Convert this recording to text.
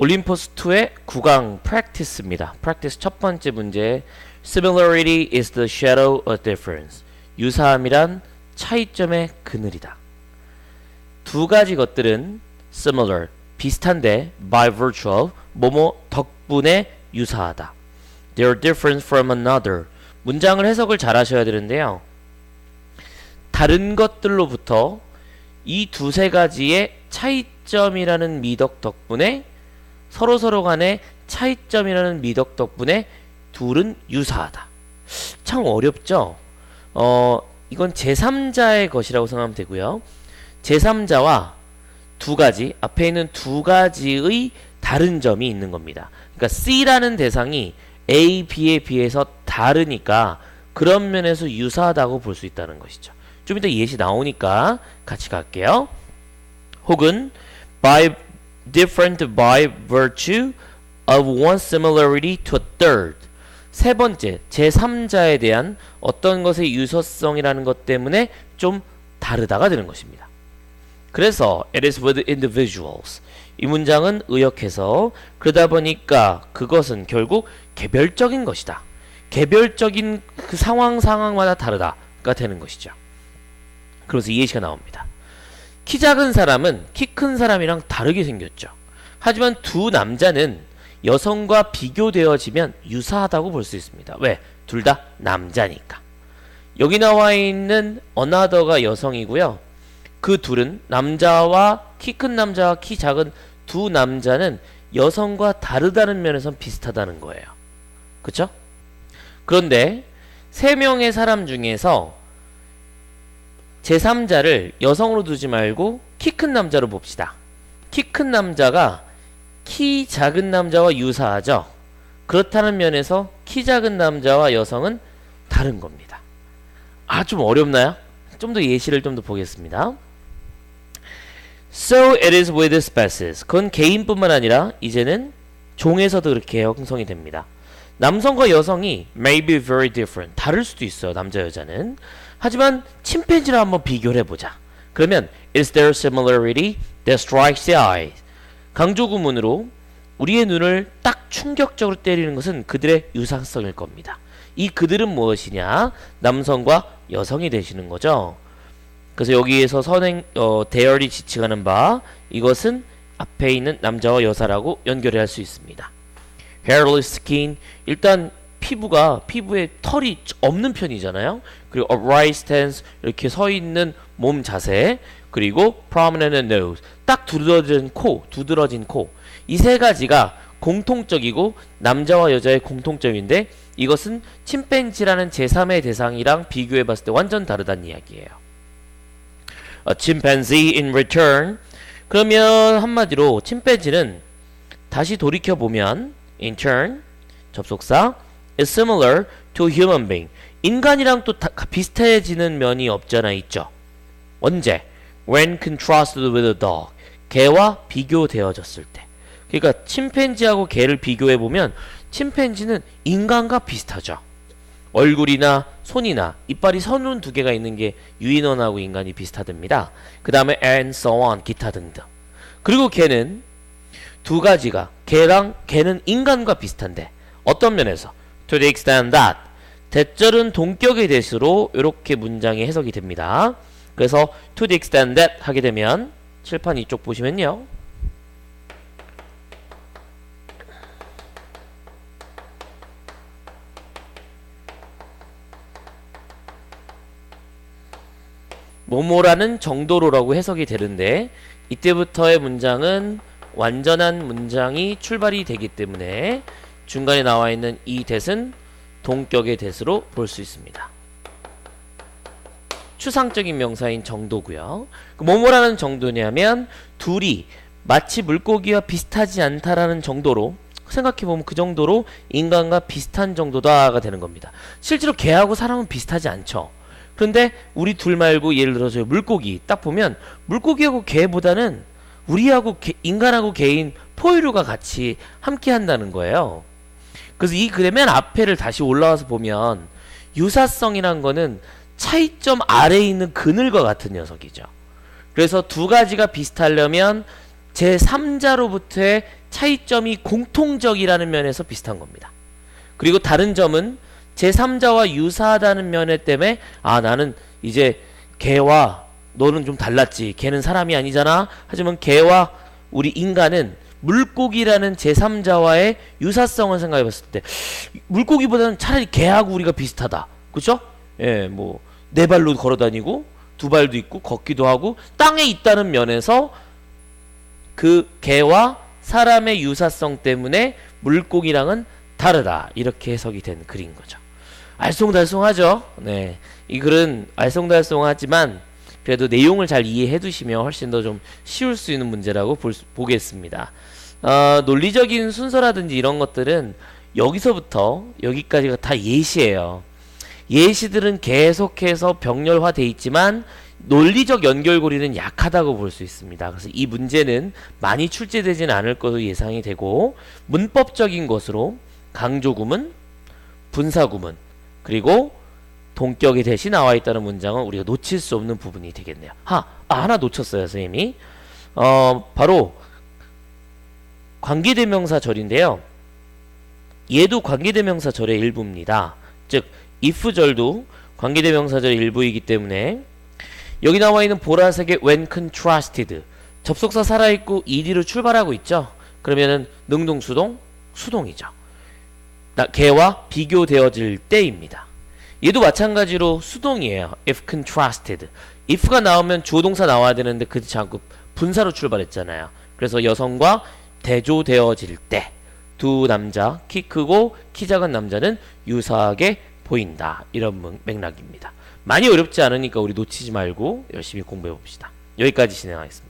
올림포스 2의 9강 practice입니다. practice 첫 번째 문제 Similarity is the shadow of difference. 유사함이란 차이점의 그늘이다. 두 가지 것들은 similar, 비슷한데 by virtue of, 뭐뭐 덕분에 유사하다. They are different from another. 문장을 해석을 잘 하셔야 되는데요. 다른 것들로부터 이 두세 가지의 차이점이라는 미덕 덕분에 서로 서로 간의 차이점이라는 미덕 덕분에 둘은 유사하다. 참 어렵죠? 어, 이건 제3자의 것이라고 생각하면 되고요. 제3자와 두 가지, 앞에 있는 두 가지의 다른 점이 있는 겁니다. 그러니까 C라는 대상이 A, B에 비해서 다르니까 그런 면에서 유사하다고 볼 수 있다는 것이죠. 좀 이따 예시 나오니까 같이 갈게요. 혹은 by different by virtue of one similarity to a third. 세 번째, 제3자에 대한 어떤 것의 유서성이라는 것 때문에 좀 다르다가 되는 것입니다. 그래서 it is with individuals. 이 문장은 의역해서 그러다 보니까 그것은 결국 개별적인 것이다. 개별적인 그 상황 상황마다 다르다가 되는 것이죠. 그래서 이 예시가 나옵니다. 키 작은 사람은 키 큰 사람이랑 다르게 생겼죠. 하지만 두 남자는 여성과 비교되어지면 유사하다고 볼 수 있습니다. 왜? 둘 다 남자니까. 여기 나와 있는 어나더가 여성이고요. 그 둘은 남자와 키 큰 남자와 키 작은 두 남자는 여성과 다르다는 면에선 비슷하다는 거예요. 그쵸? 그런데 세 명의 사람 중에서 제3자를 여성으로 두지 말고 키 큰 남자로 봅시다. 키 큰 남자가 키 작은 남자와 유사하죠. 그렇다는 면에서 키 작은 남자와 여성은 다른 겁니다. 아, 좀 어렵나요? 좀 더 예시를 좀 더 보겠습니다. So it is with species. 그건 개인뿐만 아니라 이제는 종에서도 그렇게 형성이 됩니다. 남성과 여성이 may be very different. 다를 수도 있어요. 남자 여자는. 하지만 침팬지랑 한번 비교를 해보자. 그러면 is there similarity that strikes the eye? 강조 구문으로 우리의 눈을 딱 충격적으로 때리는 것은 그들의 유사성일 겁니다. 이 그들은 무엇이냐? 남성과 여성이 되시는 거죠. 그래서 여기에서 선행 어, 대열이 지칭하는 바 이것은 앞에 있는 남자와 여자라고 연결할 수 있습니다. hairless skin 일단 피부가 피부에 털이 없는 편이잖아요. 그리고 upright stance 이렇게 서 있는 몸 자세 그리고 prominent nose 딱 두드러진 코, 두드러진 코. 이 세 가지가 공통적이고 남자와 여자의 공통점인데 이것은 침팬지라는 제3의 대상이랑 비교해 봤을 때 완전 다르다는 이야기예요. A chimpanzee in return 그러면 한마디로 침팬지는 다시 돌이켜 보면 in turn 접속사 is similar to human being. 인간이랑 또 다, 비슷해지는 면이 없잖아 있죠. 언제? When contrasted with a dog. 개와 비교되어졌을 때. 그러니까 침팬지하고 개를 비교해 보면 침팬지는 인간과 비슷하죠. 얼굴이나 손이나 이빨이 선운 두 개가 있는 게 유인원하고 인간이 비슷하답니다. 그 다음에 and so on 기타 등등. 그리고 개는 두 가지가 개랑 개는 인간과 비슷한데 어떤 면에서 to the extent that 대절은 동격의 대수로 이렇게 문장이 해석이 됩니다. 그래서 to the extent that 하게 되면 칠판 이쪽 보시면요. 뭐뭐라는 정도로라고 해석이 되는데 이때부터의 문장은 완전한 문장이 출발이 되기 때문에 중간에 나와 있는 이 대은 동격의 대수로 볼 수 있습니다. 추상적인 명사인 정도고요. 그 뭐뭐라는 정도냐면 둘이 마치 물고기와 비슷하지 않다라는 정도로 생각해보면 그 정도로 인간과 비슷한 정도다가 되는 겁니다. 실제로 개하고 사람은 비슷하지 않죠. 그런데 우리 둘 말고 예를 들어서 물고기 딱 보면 물고기하고 개보다는 우리하고 개, 인간하고 개인 포유류가 같이 함께 한다는 거예요. 그래서 이 글의 맨 앞에를 다시 올라와서 보면 유사성이란 거는 차이점 아래에 있는 그늘과 같은 녀석이죠. 그래서 두 가지가 비슷하려면 제3자로부터의 차이점이 공통적이라는 면에서 비슷한 겁니다. 그리고 다른 점은 제3자와 유사하다는 면에 때문에 아 나는 이제 걔와 너는 좀 달랐지. 걔는 사람이 아니잖아. 하지만 걔와 우리 인간은 물고기라는 제3자와의 유사성을 생각해 봤을 때 물고기보다는 차라리 개하고 우리가 비슷하다. 그죠? 예, 뭐 네 발로 걸어 다니고 두 발도 있고 걷기도 하고 땅에 있다는 면에서 그 개와 사람의 유사성 때문에 물고기랑은 다르다. 이렇게 해석이 된 글인 거죠. 알쏭달쏭하죠? 네. 이 글은 알쏭달쏭하지만 그래도 내용을 잘 이해해 두시면 훨씬 더 좀 쉬울 수 있는 문제라고 볼 수- 보겠습니다. 어, 논리적인 순서라든지 이런 것들은 여기서부터 여기까지가 다 예시예요. 예시들은 계속해서 병렬화돼 있지만 논리적 연결고리는 약하다고 볼 수 있습니다. 그래서 이 문제는 많이 출제되지는 않을 것으로 예상이 되고 문법적인 것으로 강조구문, 분사구문, 그리고 동격이 대신 나와 있다는 문장은 우리가 놓칠 수 없는 부분이 되겠네요. 하, 아, 하나 놓쳤어요, 선생님이. 어, 바로 관계대명사 절인데요. 얘도 관계대명사 절의 일부입니다. 즉, if절도 관계대명사 절의 일부이기 때문에 여기 나와 있는 보라색의 when contrasted 접속사 살아있고 ed로 출발하고 있죠. 그러면은 능동수동 수동이죠. 나, 걔와 비교되어질 때입니다. 얘도 마찬가지로 수동이에요. if contrasted. if가 나오면 주어동사 나와야 되는데 그렇지 않고 분사로 출발했잖아요. 그래서 여성과 대조되어질 때 두 남자 키 크고 키 작은 남자는 유사하게 보인다. 이런 문- 맥락입니다. 많이 어렵지 않으니까 우리 놓치지 말고 열심히 공부해 봅시다. 여기까지 진행하겠습니다.